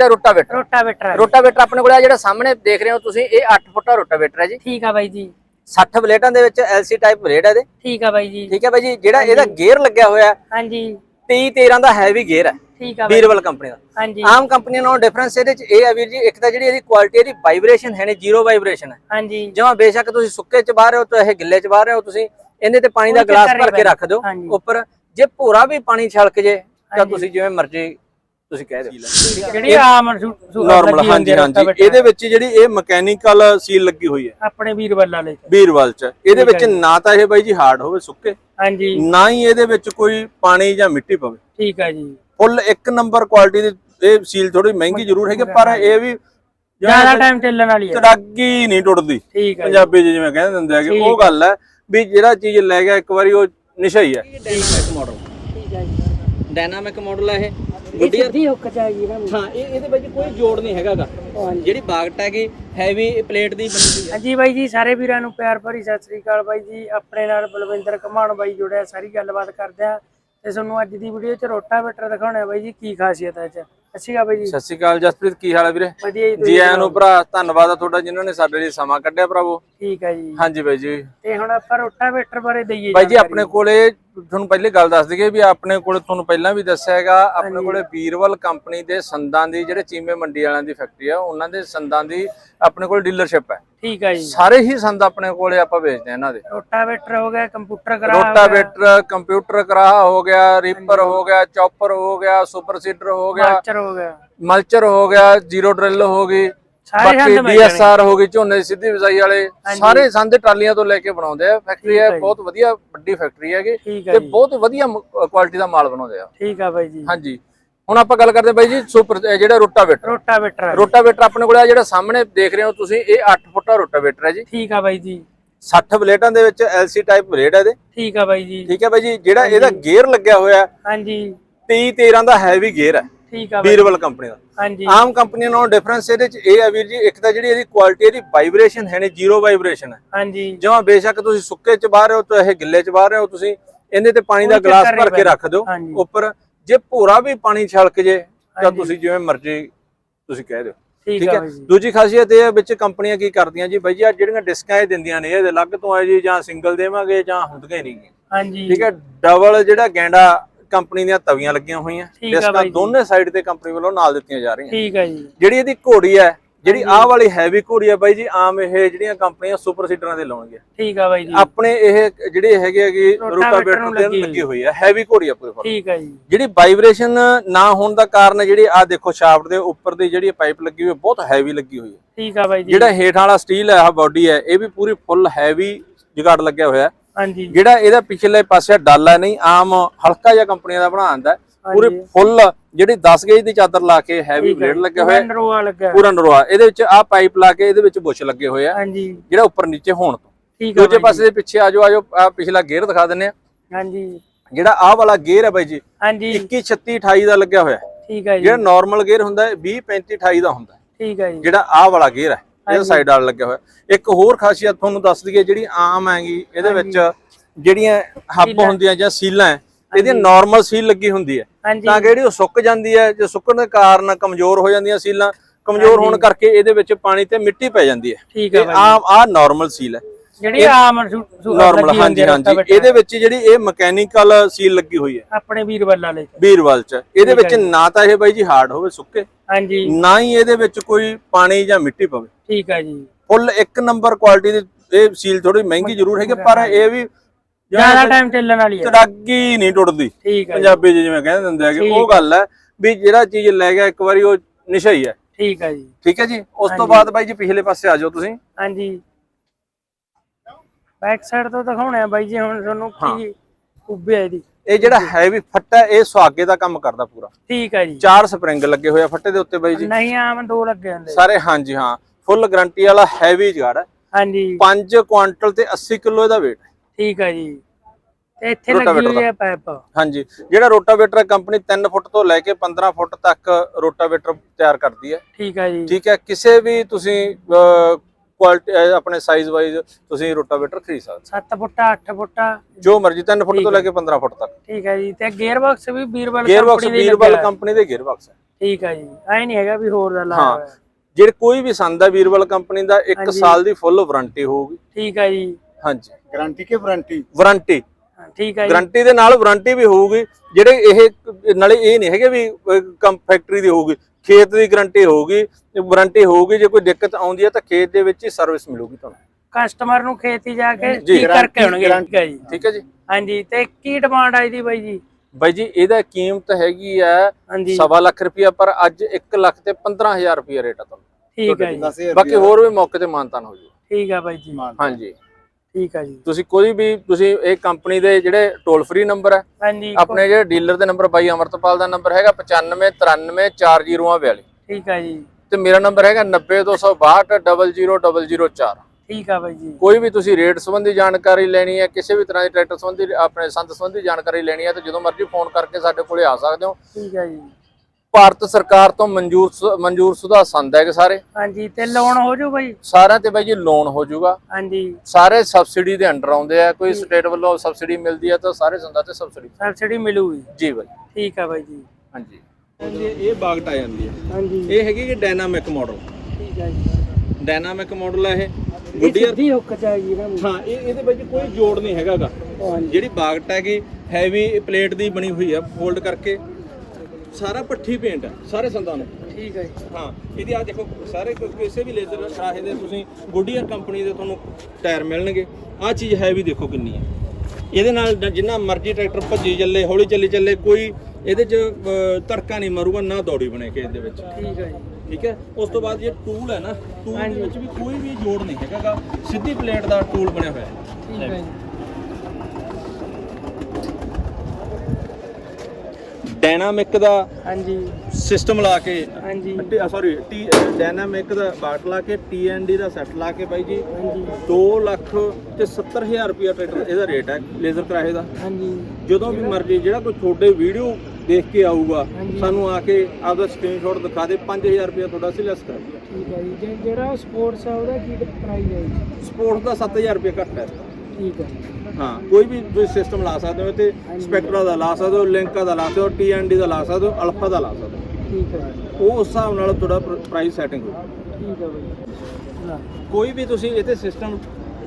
ਤੇ rotavator. Rotavator ਆ। Rotavator ਆਪਣੇ ਕੋਲ ਆ ਜਿਹੜਾ ਸਾਹਮਣੇ ਦੇਖ ਰਹੇ ਹੋ ਤੁਸੀਂ ਇਹ 8 ਫੁੱਟਾ ਰੋਟਾਵੇਟਰ ਹੈ ਜੀ। ਠੀਕ ਆ ਬਾਈ ਜੀ। 60 ਬਲੇਡਾਂ ਦੇ ਵਿੱਚ ਐਲਸੀ ਟਾਈਪ ਬਲੇਡ ਹੈ ਇਹਦੇ। ਠੀਕ ਆ ਬਾਈ ਜੀ। ਠੀਕ ਹੈ ਬਾਈ ਜੀ ਜਿਹੜਾ ਇਹਦਾ ਗੇਅਰ ਲੱਗਿਆ ਹੋਇਆ ਹੈ, ਹਾਂਜੀ। 23 13 ਦਾ ਹੈਵੀ ਗੇਅਰ ਹੈ ਠੀਕ ਆ ਵੀਰਵਲ ਕੰਪਨੀ ਦਾ। ਹਾਂਜੀ। ਆਮ ਕੰਪਨੀਆਂ ਨਾਲੋਂ ਡਿਫਰੈਂਸ ਇਹਦੇ ਚ ਇਹ ਹੈ ਵੀਰ ਜੀ ਇੱਕ ਤਾਂ ਜਿਹੜੀ ਇਹਦੀ ਕੁਆਲਿਟੀ ਇਹਦੀ ਵਾਈਬ੍ਰੇਸ਼ਨ ਹੈ ਨਹੀਂ ਜ਼ੀਰੋ ਵਾਈਬ੍ਰੇਸ਼ਨ ਹੈ। ਹਾਂਜੀ। ਜਿਵੇਂ ਬੇਸ਼ੱਕ ਤੁਸੀਂ ਸੁੱਕੇ ਚ ਬਾਹਰ ਹੋ ਤਾਂ ਇਹ ਗਿੱਲੇ ਚ ਬਾਹਰ ਹੋ ਤੁਸੀਂ ਇਹਦੇ ਤੇ ਪਾਣੀ ਦਾ ਗਲਾਸ ਭਰ ਕੇ ਰੱਖ ਦਿਓ। ਉੱਪਰ ਜੇ ਭੋਰਾ ਵੀ ਪਾਣੀ ਛਲਕ ਜੇ ਤਾਂ। ਤੁਸੀਂ ਜਿਵੇਂ ਮਰਜ਼ੀ ਤੁਸੀਂ ਕਹਿ ਦਿਓ ਜਿਹੜੀ ਆਮ ਸੁ- ਨਾਰਮਲ ਲੱਗੀ ਹੁੰਦੀ ਹਾਂਜੀ ਆ ਹਾਂਜੀ। ਰੋਟਾਵੇਟਰ। ਇਹਦੇ ਵਿੱਚ ਜਿਹੜੀ ਇਹ ਮਕੈਨੀਕਲ ਸੀਲ ਲੱਗੀ ਹੋਈ ਹੈ। ਆਪਣੇ ਵੀਰਵਲ ਵਾਲੇ ਚ। ਵੀਰਵਾਲ ਚ। ਇਹਦੇ ਠੀਕ ਵਿੱਚ ਹੈ ਜੀ। ਨਾ ਤਾਂ ਇਹ ਬਾਈ ਜੀ ਹਾਰਡ ਹੋਵੇ ਸੁੱਕੇ। ਹਾਂਜੀ। ਨਾ ਹੀ ਇਹਦੇ ਵਿੱਚ ਕੋਈ ਪਾਣੀ ਜਾਂ ਮਿੱਟੀ ਪਵੇ। ਠੀਕ ਆ ਜੀ। ਫੁੱਲ ਇੱਕ ਨੰਬਰ ਕੁਆਲਿਟੀ ਦੀ ਇਹ ਸੀਲ ਥੋੜੀ ਮਹਿੰਗੀ ਜ਼ਰੂਰ ਹੈਗੀ ਪਰ ਇਹ ਵੀ ਜ਼ਿਆਦਾ ਟਾਈਮ ਚੱਲਣ ਵਾਲੀ ਹੈ। ਚੜਾਗੀ ਨਹੀਂ ਟੁੱਟਦੀ। ਠੀਕ ਆ ਜੀ। ਪੰਜਾਬੀ 'ਚ ਜਿਵੇਂ ਕਹਿੰਦੇ ਆ ਕਿ ਉਹ ਗੱਲ ਹੈ ਵੀ ਜਿਹੜਾ ਚੀਜ਼ ਲੈ ਗਿਆ ਇੱਕ ਵਾਰੀ ਉਹ ਨਿਸ਼ਾ ਹੀ ਹੈ। ਡਾਇਨਾਮਿਕ ਮਾਡਲ ਠੀਕ ਆ ਜੀ। ਡਾਇਨਾਮਿਕ ਮਾਡਲ ਹੈ ਇਹ। ਇਹ ਗੁੱਡੀਅਰ ਸਿੱਧੀ ਹੁੱਕ ਚ ਆ ਗਈ ਨਾ ਹਾਂ ਇਹ ਇਹਦੇ ਵਿੱਚ ਕੋਈ ਜੋੜ ਨਹੀਂ ਹੈਗਾਗਾ ਜਿਹੜੀ ਬਾਗਟ ਹੈਗੀ ਹੈਵੀ ਪਲੇਟ ਦੀ ਬਣੀ ਹੋਈ ਹੈ ਹਾਂਜੀ ਬਾਈ ਜੀ ਸਾਰੇ ਵੀਰਾਂ ਨੂੰ ਪਿਆਰ ਭਰੀ ਸਤਿ ਸ੍ਰੀ ਅਕਾਲ ਬਾਈ ਜੀ। ਆਪਣੇ ਨਾਲ ਬਲਵਿੰਦਰ ਕਮਾਣ ਬਾਈ ਜੁੜਿਆ ਸਾਰੀ ਗੱਲਬਾਤ ਕਰਦੇ ਆ ਤੇ ਤੁਹਾਨੂੰ ਅੱਜ ਦੀ ਵੀਡੀਓ ਚ ਰੋਟਾਵੇਟਰ ਦਿਖਾਉਣਾ ਬਾਈ ਜੀ ਕੀ ਖਾਸੀਅਤ ਹੈ ਇਹ ਚ? ਅੱਛੀ ਗਾ ਬਾਈ ਜੀ। ਸਤਿ ਸ਼੍ਰੀ ਅਕਾਲ ਜਸਪ੍ਰੀਤ ਕੀ ਹਾਲ ਹੈ ਵੀਰੇ? ਵਧੀਆ ਜੀ ਜੀ ਤੁਸੀਂ ਆਇਆਂ ਨੂੰ ਭਰਾ ਧੰਨਵਾਦ ਆ ਤੁਹਾਡਾ ਜਿਨ੍ਹਾਂ ਨੇ ਸਾਡੇ ਲਈ ਸਮਾਂ ਕੱਢਿਆ ਭਰਾਵੋ। ਠੀਕ ਹੈ ਜੀ। ਹਾਂਜੀ ਬਾਈ ਜੀ। ਤੇ ਹੁਣ ਆਪਾਂ ਰੋਟਾਵੇਟਰ ਬਾਰੇ ਦਈਏ ਬਾਈ ਜੀ। ਆਪਣੇ ਕੋਲੇ ਤੁਹਾਨੂੰ ਪਹਿਲੇ ਗੱਲ ਦੱਸ ਦਈਏ ਵੀ ਆਪਣੇ ਕੋਲੇ ਤੁਹਾਨੂੰ ਪਹਿਲਾਂ ਵੀ ਦੱਸਿਆ ਹੈਗਾ ਆਪਣੇ ਕੋਲੇ ਵੀਰਵਲ ਕੰਪਨੀ ਦੇ ਸੰਦਾਂ ਦੀ ਜਿਹੜੇ ਚੀਮੇ ਮੰਡੀ ਵਾਲਿਆਂ ਦੀ ਫੈਕਟਰੀ ਆ ਉਹਨਾਂ ਦੇ ਸੰਦਾਂ ਦੀ ਆਪਣੇ ਕੋਲ ਡੀਲਰਸ਼ਿਪ ਹੈ। ਠੀਕ ਹੈ ਜੀ। ਸਾਰੇ ਹੀ ਸੰਦ ਆਪਣੇ ਕੋਲੇ ਆਪਾਂ ਵੇਚਦੇ ਆ ਇਹਨਾਂ ਦੇ। ਰੋਟਾਵੇਟਰ ਹੋ ਗਿਆ ਕੰਪਿਊਟਰ ਕਰਾ ਰੋਟਾਵੇਟਰ ਕੰਪਿਊਟਰ ਕਰਾਹਾ ਹੋ ਗਿਆ ਰੀਪਰ ਹੋ ਗਿਆ ਚੌਪਰ ਹੋ ਗਿਆ ਸੁਪਰ ਸੀਡਰ ਹੋ ਗਿਆ ਮਾਰਚਰ ਹੋ ਗਿਆ। ਮਲਚਰ ਹੋ ਗਿਆ ਜ਼ੀਰੋ ਡਰਿਲ ਹੋ ਗਈ। ਸਾਰੇ ਸੰਦ ਮਿਲ ਡੀਐਸਆਰ ਹੋ ਗਈ ਝੋਨੇ ਦੀ ਸਿੱਧੀ ਵਿਸਾਈ ਵਾਲੇ ਸਾਰੇ ਸੰਦ ਟਰਾਲੀਆਂ ਤੋਂ ਲੈ ਕੇ ਬਣਾਉਂਦੇ ਆ। ਫੈਕਟਰੀ ਹੈ। ਬਹੁਤ ਵਧੀਆ ਵੱਡੀ ਫੈਕਟਰੀ ਹੈਗੀ ਤੇ ਬਹੁਤ ਵਧੀਆ ਕੁਆਲਿਟੀ ਦਾ ਮਾਲ ਬਣਾਉਂਦੇ ਆ। ਠੀਕ ਆ ਬਾਈ ਜੀ। ਹਾਂਜੀ। ਹੁਣ ਆਪਾਂ ਗੱਲ ਕਰਦੇ ਬਾਈ ਜੀ ਸੁਪਰ ਜਿਹੜਾ ਰੋਟਾਵੇਟਰ। ਰੋਟਾਵੇਟਰ ਆ। ਰੋਟਾਵੇਟਰ ਆਪਣੇ ਕੋਲ ਆ ਜਿਹੜਾ ਸਾਹਮਣੇ ਦੇਖ ਰਹੇ ਹੋ ਤੁਸੀਂ ਇਹ 8 ਫੁੱਟਾ ਰੋਟਾਵੇਟਰ ਹੈ ਜੀ। ਠੀਕ ਆ ਬਾਈ ਜੀ। 60 ਬਲੇਡਾਂ ਦੇ ਵਿੱਚ ਐਲਸੀ ਟਾਈਪ ਬਲੇਡ ਹੈ ਇਹਦੇ। ਠੀਕ ਆ ਬਾਈ ਜੀ। ਠੀਕ ਹੈ ਬਾਈ ਜੀ ਜਿਹੜਾ ਇਹਦਾ ਗੇਅਰ ਲੱਗਿਆ ਹੋਇਆ ਹਾਂਜੀ। 23 13 ਦਾ ਹੈਵੀ ਗੇਅਰ ਹੈ। ਠੀਕ ਆ ਬਾਈ। ਵੀਰਵਲ ਕੰਪਨੀ ਦਾ। ਹਾਂਜੀ। ਆਮ ਕੰਪਨੀਆਂ ਨਾਲੋਂ ਡਿਫਰੈਂਸ ਇਹਦੇ ਚ ਇਹ ਹੈ ਵੀਰ ਜੀ ਇੱਕ ਤਾਂ ਜਿਹੜੀ ਇਹਦੀ ਕੁਆਲਿਟੀ ਇਹਦੀ ਵਾਈਬ੍ਰੇਸ਼ਨ ਹੈ ਨਹੀਂ ਜ਼ੀਰੋ ਵਾਈਬ੍ਰੇਸ਼ਨ ਹੈ। ਹਾਂਜੀ। ਜਿਵੇਂ ਬੇਸ਼ੱਕ ਤੁਸੀਂ ਸੁੱਕੇ ਚ ਬਾਹਰ ਹੋ ਤਾਂ ਇਹ ਗਿੱਲੇ ਚ ਬਾਹਰ ਹੋ ਤੁਸੀਂ ਇਹਦੇ ਤੇ ਪਾਣੀ ਦਾ ਕੋਈ ਗਲਾਸ ਚੱਕਰ ਭਰ ਨਹੀਂ ਕੇ ਰੱਖ ਦਿਓ। ਹਾਂਜੀ। ਉੱਪਰ ਜੇ ਭੋਰਾ ਵੀ ਪਾਣੀ ਛਲਕ ਜੇ ਤਾਂ ਹਾਂਜੀ। ਤੁਸੀਂ ਜਿਵੇਂ ਮਰਜ਼ੀ ਤੁਸੀਂ ਕਹਿ ਦਿਓ। ਠੀਕ ਆ ਹੈ? ਬਾਈ ਜੀ। ਦੂਜੀ ਖਾਸੀਅਤ ਇਹ ਹੈ ਵਿੱਚ ਕੰਪਨੀਆਂ ਕੀ ਕਰਦੀਆਂ ਜੀ? ਬਈ ਜੀ ਆਹ ਜਿਹੜੀਆਂ ਡਿਸਕਾਂ ਇਹ ਦਿੰਦੀਆਂ ਨੇ ਇਹ ਅਲੱਗ ਤੋਂ ਹੈ ਜੀ ਜਾਂ ਸਿੰਗਲ ਦੇਵਾਂਗੇ ਜਾਂ ਹੁੰਦੀਆਂ ਨਹੀਂ ਹਾਂਜੀ। ਠੀਕ ਹੈ? ਡਬਲ ਜਿਹੜਾ ਗੈਂਡਾ ਕੰਪਨੀ ਦੀਆਂ ਤਵੀਆਂ ਲੱਗੀਆਂ ਹੋਈਆਂ ਠੀਕ ਆ ਡਿਸਕਾਂ ਬਾਈ ਜੀ। ਦੋਨੇ ਸਾਈਡ ਤੇ ਕੰਪਨੀ ਵੱਲੋਂ ਨਾਲ ਦਿੱਤੀਆਂ ਜਾ ਰਹੀਆਂ। ਠੀਕ ਆ ਜੀ। ਜਿਹੜੀ ਇਹਦੀ ਘੋੜੀ ਹੈ ਜਿਹੜੀ ਆਹ ਵਾਲੀ ਹੈਵੀ ਘੋੜੀ ਹੈ ਬਾਈ ਜੀ ਆਮ ਇਹ ਜਿਹੜੀਆਂ ਕੰਪਨੀਆਂ ਸੁਪਰ ਸੀਡਰਾਂ ਦੇ ਲਾਉਣਗੀਆਂ ਠੀਕ ਆ ਬਾਈ ਜੀ। ਆਪਣੇ ਇਹ ਜਿਹੜੇ ਹੈਗੇ ਹੈਗੇ ਰੋਟਾਵੇਟਰ ਰੋਟਾਵੇਟਰ ਨੂੰ ਤੇ ਲੱਗੀ ਲੱਗੀ ਹੋਈ ਹੈ ਹੈਵੀ ਘੋੜੀ ਆ ਪੂਰੇ ਫੁੱਲ ਠੀਕ ਆ ਜੀ। ਜਿਹੜੀ ਵਾਈਬ੍ਰੇਸ਼ਨ ਨਾ ਹੋਣ ਦਾ ਕਾਰਨ ਜਿਹੜੀ ਆ ਦੇਖੋ ਸ਼ਾਫਟ ਦੇ ਉੱਪਰ ਦੀ ਜਿਹੜੀ ਪਾਈਪ ਲੱਗੀ ਹੋਈ ਹੈ ਬਹੁਤ ਹੈਵੀ ਲੱਗੀ ਹੋਈ ਹੈ। ਠੀਕ ਆ ਬਾਈ ਜੀ। ਜਿਹੜਾ ਹੇਠ ਵਾਲਾ ਸਟੀਲ ਹੈ ਆਹ ਬਾਡੀ ਹੈ ਇਹ ਵੀ ਪੂਰੀ ਫੁੱਲ ਹੈਵੀ ਜੁਗਾੜ ਲੱਗਿਆ ਹੋਇਆ ਹੈ। ਹਾਂਜੀ। ਜਿਹੜਾ ਇਹਦਾ ਪਿਛਲੇ ਪਾਸੇ ਡਾਲਾ ਨਹੀਂ ਆਮ ਹਲਕਾ ਜਿਹਾ ਕੰਪਨੀਆਂ ਦਾ ਬਣਾਉਂਦਾ ਪੂਰੇ ਹਾਂਜੀ। ਫੁੱਲ ਜਿਹੜੀ 10 ਗੇਜ ਦੀ ਚਾਦਰ ਲਾ ਕੇ ਹੈਵੀ ਬਲੇਡ ਲੱਗਿਆ ਹੋਇਆ ਹੈ। ਨਰੋਆ ਲੱਗਾ ਪੂਰਾ ਨਰਵਾ ਇਹਦੇ ਵਿੱਚ ਆਹ ਪਾਈਪ ਲਾ ਕੇ ਇਹਦੇ ਵਿੱਚ ਬੁਸ਼ ਲੱਗੇ ਹੋਏ ਆ ਹਾਂਜੀ। ਜਿਹੜਾ ਉੱਪਰ ਨੀਚੇ ਹੋਣ ਤੋਂ। ਆ ਦੂਜੇ ਪਾਸੇ ਦੇ ਪਿੱਛੇ ਆਜੋ ਆਜੋ ਆ ਪਿਛਲਾ ਗੇਅਰ ਦਿਖਾ ਦਿੰਨੇ ਆ। ਹਾਂਜੀ। ਜਿਹੜਾ ਆਹ ਵਾਲਾ ਗੇਅਰ ਹੈ ਬਾਈ ਜੀ ਹਾਂਜੀ। 21 36 28 ਦਾ ਲੱਗਿਆ ਹੋਇਆ। ਹੈ। ਠੀਕ ਆ ਜੀ। ਜਿਹੜਾ ਨਾਰਮਲ ਗੇਅਰ ਹੁੰਦਾ ਹੈ 20 35 28 ਦਾ ਹੁੰਦਾ ਹੈ। ਠੀਕ ਆ ਜੀ। ਜਿਹੜਾ ਆਹ ਵਾਲਾ ਗੇਅਰ ਹੈ। ਇਹਦਾ ਸਾਈਡ ਵਾਲਾ ਲੱਗਿਆ ਹੋਇਆ ਇੱਕ ਹੋਰ ਖਾਸੀਅਤ ਤੁਹਾਨੂੰ ਦੱਸ ਦਈਏ ਜਿਹੜੀ ਆਮ ਹੈਗੀ ਇਹਦੇ ਵਿੱਚ ਜਿਹੜੀਆਂ ਹੱਬ ਹੁੰਦੀਆਂ ਜਾਂ ਸੀਲਾਂ ਹੈ, ਇਹਦੀ ਨਾਰਮਲ ਸੀਲ ਲੱਗੀ ਹੁੰਦੀ ਹੈ। ਤਾਂ ਕਿ ਜਿਹੜੀ ਉਹ ਸੁੱਕ ਜਾਂਦੀ ਹੈ ਜੇ ਸੁੱਕਣ ਦੇ ਕਾਰਨ ਕਮਜ਼ੋਰ ਹੋ ਜਾਂਦੀਆਂ ਸੀਲਾਂ ਕਮਜ਼ੋਰ ਹੋਣ ਕਰਕੇ ਇਹਦੇ ਵਿੱਚ ਪਾਣੀ ਤੇ ਮਿੱਟੀ ਪੈ ਜਾਂਦੀ ਹੈ। ਠੀਕ ਤੇ ਆ ਆਹ ਨਾਰਮਲ ਸੀਲ ਹੈ। ਜਿਹੜੀ ਆਮ ਨਾਰਮਲ ਹਾਂਜੀ ਹਾਂਜੀ। ਇਹਦੇ ਵਿੱਚ ਜਿਹੜੀ ਇਹ ਮਕੈਨੀਕਲ ਸੀਲ ਲੱਗੀ ਹੋਈ ਹੈ। ਆਪਣੇ ਵੀਰਵਲ ਵਾਲੇ ਵੀਰਵਾਲ ਚ। ਇਹਦੇ ਵਿੱਚ ਨਾ ਤਾਂ ਇਹ ਬਾਈ ਜੀ ਹਾਰਡ ਹੋਵੇ ਸੁੱਕੇ। ਹਾਂਜੀ। ਨਾ ਹੀ ਇਹਦੇ ਵਿੱਚ ਕੋਈ ਪਾਣੀ ਜਾਂ ਮਿੱਟੀ ਪਵੇ। ਠੀਕ ਆ ਜੀ। ਫੁੱਲ ਇੱਕ ਨੰਬਰ ਕੁਆਲਿਟੀ ਦੀ ਇਹ ਸੀਲ ਥੋੜੀ ਮਹਿੰਗੀ ਜ਼ਰੂਰ ਹੈਗੀ ਪਰ ਇਹ ਵੀ ਜ਼ਿਆਦਾ ਟਾਈਮ ਚੱਲਣ ਵਾਲੀ ਹੈ। ਚੜਾਗੀ ਨਹੀਂ ਟੁੱਟਦੀ। ਪੰਜਾਬੀ ਜਿਵੇਂ ਕਹਿੰਦੇ ਹੁੰਦੇ ਆ ਕਿ ਉਹ ਗੱਲ ਹੈ ਵੀ ਜਿਹੜਾ ਚੀਜ਼ ਲੈ ਗਿਆ ਇੱਕ ਵਾਰੀ ਉਹ ਨਿਸ਼ਾ ਹੀ ਹੈ। ਠੀਕ ਆ ਜੀ। ਠੀਕ ਹੈ ਜੀ? ਉਸ ਤੋਂ ਬਾਅਦ ਬਾਈ ਜੀ ਪਿਛਲੇ ਪਾਸੇ ਆ ਜਾਓ ਤੁਸੀਂ। ਹਾਂਜੀ। ਬੈਕ ਸਾਈਡ ਤੋਂ ਦਿਖਾਉਣਾ ਬਾਈ ਜੀ ਹੁਣ ਤੁਹਾਨੂੰ ਕੀ ਉੱਭਿਆ ਇਹਦੀ। ਇਹ ਜਿਹੜਾ ਹੈਵੀ ਫੱਟਾ ਹੈ, ਇਹ ਸੁਹਾਗੇ ਦਾ ਕੰਮ ਕਰਦਾ ਪੂਰਾ। ਠੀਕ ਆ ਜੀ। ਚਾਰ ਸਪਰਿੰਗ ਲੱਗੇ ਹੋਏ ਆ ਫੱਟੇ ਦੇ ਉੱਤੇ ਬਾਈ ਜੀ। ਨਹੀਂ ਆਮ ਦੋ ਲੱਗੇ ਹੁੰਦੇ ਸਾਰੇ ਹਾਂਜੀ ਹਾਂ। ਫੁੱਲ ਗਾਰੰਟੀ ਵਾਲਾ ਹੈਵੀ ਜਗਾੜ ਹੈ। ਹਾਂਜੀ। 5 ਕੁਆਂਟਲ ਤੇ 80 ਕਿਲੋ ਇਹਦਾ weight ਹੈ। ਠੀਕ ਆ ਜੀ। ਤੇ ਇੱਥੇ ਲੱਗੀ ਹੋਈ ਹੈ ਪਾਈਪ ਹਾਂਜੀ। ਜਿਹੜਾ ਰੋਟਾਵੇਟਰ ਕੰਪਨੀ 3 ਫੁੱਟ ਤੋਂ ਲੈ ਕੇ 15 ਫੁੱਟ ਤੱਕ ਰੋਟਾਵੇਟਰ ਤਿਆਰ ਕਰਦੀ ਹੈ। ਠੀਕ ਆ ਜੀ। ਠੀਕ ਹੈ। ਕਿਸੇ ਵੀ ਤੁਸੀਂ ਕੁਆਲਿਟੀ ਆਪਣੇ ਸਾਈਜ਼ ਵਾਈਜ਼ ਤੁਸੀਂ ਰੋਟਾਵੇਟਰ ਖਰੀਦ ਸਕਦੇ 7 ਫੁੱਟ 8 ਫੁੱਟ। ਹੋ। ਜੋ ਮਰਜ਼ੀ 3 ਫੁੱਟ ਤੋਂ ਲੈ ਕੇ 15 ਫੁੱਟ ਤੱਕ। ਠੀਕ ਹੈ ਜੀ ਤੇ ਗੇਅਰ ਬਾਕਸ ਵੀ ਵੀਰਵਲ ਗੇਅਰ ਬਾਕਸ ਦਾ ਹੀ। ਹੋਇਆ। ਕੰਪਨੀ ਦੇ ਗੇਅਰ ਬਾਕਸ ਹੈ। ਠੀਕ ਆ ਜੀ ਐ ਨਹੀਂ ਹੈਗਾ ਵੀ ਹੋਰ ਦਾ ਲਾਇਆ ਹਾਂ। ਜਿਹੜੇ ਕੋਈ ਵੀ ਸੰਦ ਆ ਵੀਰਵਲ ਕੰਪਨੀ ਦਾ 1 ਹਾਂਜੀ। ਸਾਲ ਦੀ ਫੁੱਲ ਵਾਰੰਟੀ ਹੋਊਗੀ। ਠੀਕ ਆ ਜੀ। ਹਾਂਜੀ। ਗਾਰੰਟੀ ਕੇ ਵਾਰੰਟੀ ਵਾਰੰਟੀ ਹਾਂ, ਠੀਕ ਜੀ। ਗਾਰੰਟੀ ਦੇ ਨਾਲ ਵਾਰੰਟੀ ਵੀ ਹੋਊਗੀ ਜਿਹੜੇ ਇਹ ਨਾਲੇ ਇਹ ਨਹੀਂ ਹੈਗੇ ਵੀ ਕੰਮ ਫੈਕਟਰੀ ਦੀ ਹੋਊਗੀ। ਖੇਤ ਦੀ ਗਾਰੰਟੀ ਹੋਊਗੀ ਵਾਰੰਟੀ ਹੋਊਗੀ ਜੇ ਕੋਈ ਦਿੱਕਤ ਆਉਂਦੀ ਹੈ ਤਾਂ ਖੇਤ ਦੇ ਵਿੱਚ ਹੀ ਸਰਵਿਸ ਮਿਲੂਗੀ ਤੁਹਾਨੂੰ। ਕਸਟਮਰ ਨੂੰ ਖੇਤੀ ਜਾ ਕੇ ਜੀ, ਠੀਕ ਕਰਕੇ ਆਉਣਗੇ ਠੀਕ ਆ ਜੀ। ਠੀਕ ਹੈ ਜੀ। ਹਾਂਜੀ ਤੇ ਕੀ ਡਿਮਾਂਡ ਆਈ ਦੀ ਬਾਈ ਜੀ? ਬਾਈ ਜੀ ਇਹਦਾ ਕੀਮਤ ਹੈਗੀ ਆ ਹਾਂਜੀ। ਸਵਾ ਲੱਖ ਰੁਪਇਆ ਪਰ ਅੱਜ 1 ਲੱਖ ਤੇ 15000 ਰੁਪਇਆ ਰੇਟ ਆ ਤੁਹਾਨੂੰ। ਠੀਕ ਆ ਜੀ। 10000 ਬਾਕੀ ਹੋਰ ਵੀ ਮੌਕੇ ਤੇ ਮਾਨਤਾਨ ਹੋ ਜੂ। ਠੀਕ ਆ ਬਾਈ ਜੀ। ਹਾਂਜੀ। ਠੀਕ ਆ ਜੀ। ਤੁਸੀਂ ਕੋਈ ਵੀ ਤੁਸੀਂ ਇਹ ਕੰਪਨੀ ਦੇ ਜਿਹੜੇ ਟੋਲ ਫ੍ਰੀ ਨੰਬਰ ਹੈ ਹਾਂਜੀ ਆਪਣੇ ਜਿਹੜੇ ਡੀਲਰ ਦੇ ਨੰਬਰ ਬਾਈ ਅਮਰਤਪਾਲ ਦਾ ਨੰਬਰ ਹੈਗਾ 95934042 ਠੀਕ ਆ ਜੀ। ਤੇ ਮੇਰਾ ਨੰਬਰ ਹੈਗਾ 9026200004 ਠੀਕ ਆ ਬਾਈ ਜੀ। ਕੋਈ ਵੀ ਤੁਸੀਂ ਰੇਟ ਸੰਬੰਧੀ ਜਾਣਕਾਰੀ ਲੈਣੀ ਹੈ ਕਿਸੇ ਵੀ ਤਰ੍ਹਾਂ ਦੀ ਟਰੈਕਟਰ ਸੰਬੰਧੀ ਆਪਣੇ ਸੰਦ ਸੰਬੰਧੀ ਜਾਣਕਾਰੀ ਲੈਣੀ ਹੈ ਤਾਂ ਜਦੋਂ ਮਰਜ਼ੀ ਫੋਨ ਕਰਕੇ ਸਾਡੇ ਕੋਲੇ ਆ ਸਕਦੇ ਹੋ। ਠੀਕ ਆ ਜੀ। ਭਾਰਤ ਸਰਕਾਰ ਤੋਂ ਮਨਜ਼ੂਰ ਮਨਜ਼ੂਰ ਸੁਦਾ ਸੰਦ ਹੈਗੇ ਸਾਰੇ। ਹਾਂਜੀ ਤੇ ਲੋਨ ਹੋ ਜੂ ਬਾਈ? ਸਾਰਿਆਂ ਤੇ ਬਾਈ ਜੀ ਲੋਨ ਹੋ ਜਾਊਗਾ ਹਾਂਜੀ। ਸਾਰੇ ਸਬਸਿਡੀ ਦੇ ਅੰਡਰ ਆਉਂਦੇ ਆ ਕੋਈ ਸਟੇਟ ਵੱਲੋਂ ਸਬਸਿਡੀ ਮਿਲਦੀ ਹੈ ਤਾਂ ਸਾਰੇ ਸੰਦਾਂ ਤੇ ਸਬਸਿਡੀ ਸਬਸਿਡੀ ਮਿਲੂਗੀ? ਜੀ ਬਾਈ। ਠੀਕ ਆ ਬਾਈ ਜੀ। ਹਾਂਜੀ। ਇਹ ਬਾਗਟ ਆ ਜਾਂਦੀ ਹੈ ਹਾਂਜੀ। ਇਹ ਹੈਗੀ ਕਿ ਡਾਇਨਾਮਿਕ ਮਾਡਲ ਠੀਕ ਆ ਜੀ। ਡਾਇਨਾਮਿਕ ਮਾਡਲ ਹੈ ਇਹ। ਗੁੱਡੀਅਰ ਸਿੱਧੀ ਹੁੱਕ ਚ ਆ ਗਈ ਨਾ ਹਾਂ ਇਹ ਇਹਦੇ ਵਿੱਚ ਕੋਈ ਜੋੜ ਨਹੀਂ ਹੈਗਾਗਾ। ਜਿਹੜੀ ਬਾਗਟ ਹੈਗੀ ਹੈਵੀ ਪਲੇਟ ਦੀ ਬਣੀ ਹੋਈ ਆ ਫੋਲਡ ਕਰਕੇ। ਸਾਰਾ ਪੱਠੀ ਪੇਂਟ ਹੈ ਸਾਰੇ ਸੰਦਾਂ ਨੂੰ। ਠੀਕ ਜੀ। ਹਾਂ ਇਹਦੀ ਆ ਦੇਖੋ ਸਾਰੇ ਕੋਈ- ਕਿਸੇ ਵੀ ਲੇਜ਼ਰ ਸ਼ਰਾਹੇ ਦੇ ਤੁਸੀਂ ਗੁੱਡੀਅਰ ਕੰਪਨੀ ਦੇ ਤੁਹਾਨੂੰ ਟਾਇਰ ਮਿਲਣਗੇ। ਆ ਚੀਜ਼ ਹੈਵੀ ਦੇਖੋ ਕਿੰਨੀ ਹੈ। ਇਹਦੇ ਨਾਲ ਜ- ਜਿੰਨਾ ਮਰਜ਼ੀ ਟਰੈਕਟਰ ਭੱਜੀ ਚੱਲੇ ਹੌਲੀ ਚੱਲੀ ਚੱਲੇ ਕੋਈ ਇਹਦੇ 'ਚ ਅ, ਧੜਕਾ ਨਹੀਂ ਮਾਰੂਗਾ ਨਾ ਦੌੜੀ ਬਣੇ ਕੇ ਇਹਦੇ ਵਿੱਚ। ਠੀਕ ਜੀ। ਠੀਕ ਹੈ? ਉਸ ਤੋਂ ਬਾਅਦ ਇਹ ਟੂਲ ਹੈ ਨਾ ਟੂਲ ਦੇ। ਵਿੱਚ ਵੀ ਕੋਈ ਵੀ ਜੋੜ ਨਹੀਂ ਹੈਗਾਗਾ ਸਿੱਧੀ ਪਲੇਟ ਦਾ ਟੂਲ ਬਣਿਆ ਹੋਇਆ ਹੈ। ਠੀਕ ਜੀ। ਡਾਇਨਾਮਿਕ ਦਾ ਹਾਂਜੀ। ਸਿਸਟਮ ਲਾ ਕੇ ਹਾਂਜੀ। ਸੌਰੀ ਟੀ ਡਾਇਨਾਮਿਕ ਦਾ ਬਾਟ ਲਾ ਕੇ ਟੀ ਦਾ ਸੈੱਟ ਲਾ ਕੇ ਬਾਈ ਜੀ। ਹਾਂਜੀ। 2 ਲੱਖ ਤੇ 70000 ਰੁਪਿਆ ਟਰੈਕਟਰ ਇਹਦਾ ਰੇਟ ਹੈ ਲੇਜ਼ਰ ਕਰਾਏ ਦਾ। ਹਾਂਜੀ। ਜਦੋਂ ਵੀ ਮਰਜ਼ੀ ਜਿਹੜਾ ਕੋਈ ਤੁਹਾਡੇ ਵੀਡੀਓ ਦੇਖ ਕੇ ਆਊਗਾ। ਸਾਨੂੰ ਆ ਕੇ ਆਪਦਾ ਸਕਰੀਨਸ਼ਾਟ ਦਿਖਾ ਦੇ 5000 ਰੁਪਿਆ ਤੁਹਾਡਾ ਅਸੀਂ ਲੈਸ ਕਰਾਂਗੇ। ਠੀਕ ਆ ਜੀ। ਜਿਹੜਾ ਸਪੋਰਟਸ ਆ ਉਹਦਾ ਕੀ ਪ੍ਰਾਈਸ ਹੈ ਜੀ? ਸਪੋਰਟਸ ਦਾ 7000 ਰੁਪਿਆ ਘੱਟ ਹੈ। ਠੀਕ ਜੀ ਹਾਂ। ਕੋਈ ਵੀ ਤੁਸੀਂ ਸਿਸਟਮ ਲਾ ਸਕਦੇ ਹੋ ਤੇ। ਸਪੈਕਟਰਾ ਦਾ ਲਾ ਸਕਦੇ ਹੋ ਲਿੰਕਾ ਦਾ ਲਾ ਸਕਦੇ ਹੋ ਟੀ ਦਾ ਲਾ ਸਕਦੇ ਹੋ ਅਲਫਾ ਦਾ ਲਾ ਸਕਦੇ ਹੋ। ਠੀਕ ਜੀ ਉਹ ਉਸ ਹਿਸਾਬ ਨਾਲ ਤੁਹਾਡਾ ਪ੍ਰਾਈਸ ਸੈਟਿੰਗ ਹੋਊ। ਠੀਕ ਆ ਬਾਈ। ਹਾਂ ਕੋਈ ਵੀ ਤੁਸੀਂ ਇਹਦੇ ਸਿਸਟਮ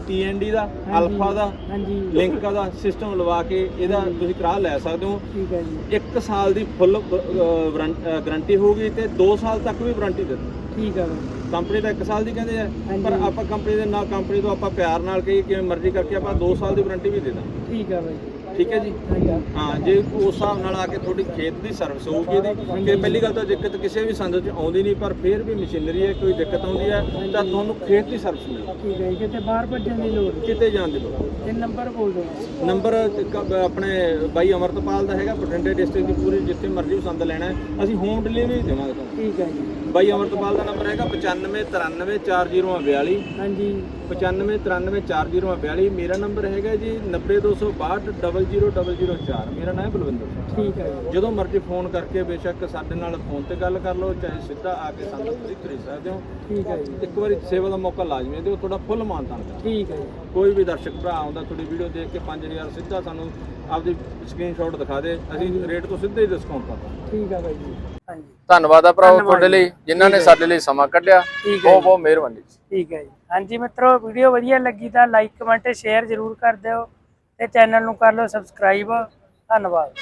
ਟੀ ਦਾ ਹਾਂਜੀ। ਅਲਫਾ ਦਾ ਹਾਂਜੀ। ਲਿੰਕਾ ਦਾ ਸਿਸਟਮ ਲਵਾ ਕੇ ਇਹਦਾ ਤੁਸੀਂ ਕਰਾ ਲੈ ਸਕਦੇ ਹੋ। ਠੀਕ ਆ ਜੀ। 1 ਸਾਲ ਦੀ ਫੁੱਲ ਗਾਰੰਟੀ ਹੋਊਗੀ ਤੇ 2 ਸਾਲ ਤੱਕ ਵੀ ਵਾਰੰਟੀ ਦੇ ਠੀਕ ਆ ਬਾਈ ਕੰਪਨੀ ਤਾਂ 1 ਸਾਲ ਦੀ ਕਹਿੰਦੇ ਆ ਹਾਂਜੀ। ਪਰ ਆਪਾਂ ਕੰਪਨੀ ਦੇ ਨਾਲ ਕੰਪਨੀ ਤੋਂ ਆਪਾਂ ਪਿਆਰ ਨਾਲ ਕਹੀ ਕਿਵੇਂ ਮਰਜ਼ੀ ਕਰਕੇ ਆਪਾਂ 2 ਸਾਲ ਦੀ ਵਾਰੰਟੀ ਵੀ ਦੇ ਦਾਂਗੇ। ਠੀਕ ਆ ਬਾਈ। ਠੀਕ ਹੈ ਜੀ? ਹਾਂਜੀ। ਹਾਂ ਜੇ ਉਸ ਹਿਸਾਬ ਨਾਲ ਆ ਕੇ ਤੁਹਾਡੀ ਖੇਤ ਦੀ ਸਰਵਿਸ ਹੋਊਗੀ ਇਹਦੀ ਕਿ ਪਹਿਲੀ ਗੱਲ ਤਾਂ ਦਿੱਕਤ ਕਿਸੇ ਵੀ ਸੰਦ 'ਚ ਆਉਂਦੀ ਨਹੀਂ ਪਰ ਫਿਰ ਵੀ ਮਸ਼ੀਨਰੀ ਹੈ ਕੋਈ ਦਿੱਕਤ ਆਉਂਦੀ ਹੈ ਤਾਂ ਤੁਹਾਨੂੰ ਖੇਤ ਦੀ ਸਰਵਿਸ ਮਿਲੇਗੀ ਠੀਕ ਹੈ ਜੀ, ਕਿਤੇ ਬਾਹਰ ਭੱਜਣ ਦੀ ਲੋੜ ਨਹੀਂ। ਕਿਤੇ ਜਾਣ ਦੀ ਲੋੜ ਨਹੀਂ। ਤੇ ਨੰਬਰ ਬੋਲ ਦਿਓ। ਨੰਬਰ ਕ- ਆਪਣੇ ਬਾਈ ਅਮਰਤਪਾਲ ਦਾ ਹੈਗਾ ਬਠਿੰਡੇ ਡਿਸਟ੍ਰਿਕਟ ਦੀ ਪੂਰੀ ਜਿੱਥੇ ਮਰਜ਼ੀ ਸੰਦ ਲੈਣਾ ਹੈ ਅਸੀਂ ਹੋਮ ਡਿਲੀਵਰੀ ਦੇਵਾਂਗੇ ਤੁਹਾਨੂੰ। ਠੀਕ ਹੈ ਜੀ। ਬਾਈ ਅਮਰਤਪਾਲ ਦਾ ਨੰਬਰ ਹੈਗਾ 95934042 ਹਾਂਜੀ। 95934042 ਮੇਰਾ ਨੰਬਰ ਹੈਗਾ ਜੀ 90262000004 ਮੇਰਾ ਨਾਮ ਹੈ ਬਲਵਿੰਦਰ ਸਿੰਘ। ਠੀਕ ਹੈ ਜੀ। ਜਦੋਂ ਮਰਜ਼ੀ ਫੋਨ ਕਰਕੇ ਬੇਸ਼ੱਕ ਸਾਡੇ ਨਾਲ ਫੋਨ ਤੇ ਗੱਲ ਕਰ ਲਓ ਚਾਹੇ ਸਿੱਧਾ ਆ ਕੇ ਸਾਨੂੰ ਤੁਸੀਂ ਖਰੀਦ ਸਕਦੇ ਹੋ। ਠੀਕ ਹੈ ਜੀ। ਇੱਕ ਵਾਰੀ ਸੇਵਾ ਦਾ ਮੌਕਾ ਲਾਜ਼ਮੀ ਦਿਓ ਤੁਹਾਡਾ ਫੁੱਲ ਮਾਨਤਾਨ ਠੀਕ ਹੈ ਜੀ। ਕੋਈ ਵੀ ਦਰਸ਼ਕ ਭਰਾ ਆਉਂਦਾ ਤੁਹਾਡੀ ਵੀਡੀਓ ਦੇਖ ਕੇ 5000 ਸਿੱਧਾ ਸਾਨੂੰ ਆਪਦੀ ਸਕਰੀਨਸ਼ਾਟ ਦਿਖਾ ਦੇ। ਅਸੀਂ ਰੇਟ ਤੋਂ ਸਿੱਧਾ ਹੀ ਡਿਸਕਾਊਂਟ ਕਰ ਦਾਂਗੇ ਠੀਕ ਹੈ ਬਾਈ ਜੀ। ਧੰਨਵਾਦ ਆ ਭਰਾਓ ਤੁਹਾਡੇ ਲਈ ਜਿਨ੍ਹਾਂ ਨੇ ਸਾਡੇ ਲਈ ਸਮਾਂ ਕੱਢਿਆ। ਬਹੁਤ। ਬਹੁਤ ਮਿਹਰਬਾਨੀ ਠੀਕ ਹੈ ਜੀ। ਹਾਂਜੀ ਮਿੱਤਰੋ ਵੀਡੀਓ ਵਧੀਆ ਲੱਗੀ ਤਾਂ ਲਾਈਕ ਕਮੈਂਟ ਸ਼ੇਅਰ ਜ਼ਰੂਰ ਕਰ ਦਿਓ ਤੇ ਚੈਨਲ ਨੂੰ ਕਰ ਲਓ ਸਬਸਕ੍ਰਾਈਬ। ਧੰਨਵਾਦ।